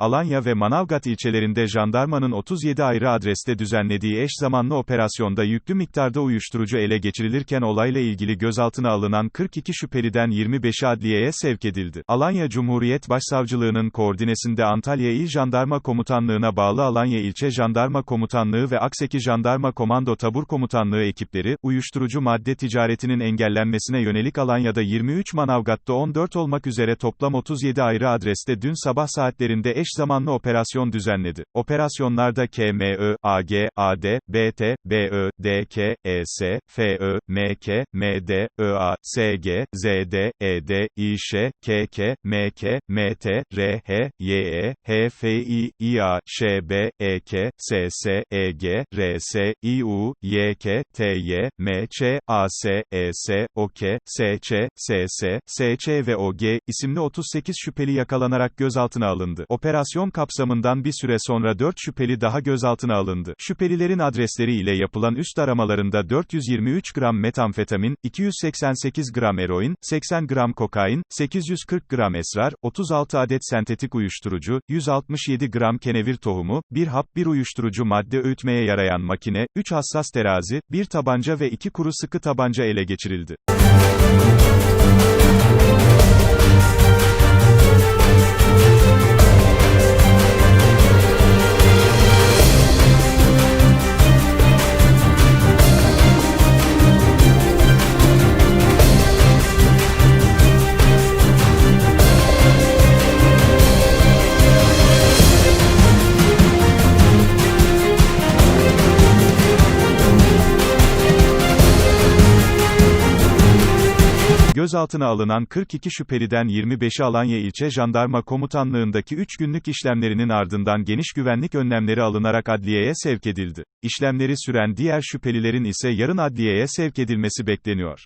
Alanya ve Manavgat ilçelerinde jandarmanın 37 ayrı adreste düzenlediği eş zamanlı operasyonda yüklü miktarda uyuşturucu ele geçirilirken olayla ilgili gözaltına alınan 42 şüpheliden 25'i adliyeye sevk edildi. Alanya Cumhuriyet Başsavcılığının koordinesinde Antalya İl Jandarma Komutanlığı'na bağlı Alanya İlçe Jandarma Komutanlığı ve Akseki Jandarma Komando Tabur Komutanlığı ekipleri, uyuşturucu madde ticaretinin engellenmesine yönelik Alanya'da 23 Manavgat'ta 14 olmak üzere toplam 37 ayrı adreste dün sabah saatlerinde eş zamanlı operasyon düzenledi. Operasyonlarda KMÖ, AG, AD, BT, BÖ, DK, ES, FÖ, MK, MD, ÖA, SG, ZD, ED, İŞ, KK, MK, MT, RH, YE, HFİ, İA, ŞB, EK, SS, EG, RS, İU, YK, TY, MC, AS, ES, OK, SÇ, SS, SÇ ve OG isimli 38 şüpheli yakalanarak gözaltına alındı. Operasyon kapsamından bir süre sonra 4 şüpheli daha gözaltına alındı. Şüphelilerin adresleri ile yapılan üst aramalarında 423 gram metamfetamin, 288 gram eroin, 80 gram kokain, 840 gram esrar, 36 adet sentetik uyuşturucu, 167 gram kenevir tohumu, 1 hap bir uyuşturucu madde öğütmeye yarayan makine, 3 hassas terazi, 1 tabanca ve 2 kuru sıkı tabanca ele geçirildi. Gözaltına alınan 42 şüpheliden 25'i Alanya İlçe Jandarma Komutanlığındaki 3 günlük işlemlerinin ardından geniş güvenlik önlemleri alınarak adliyeye sevk edildi. İşlemleri süren diğer şüphelilerin ise yarın adliyeye sevk edilmesi bekleniyor.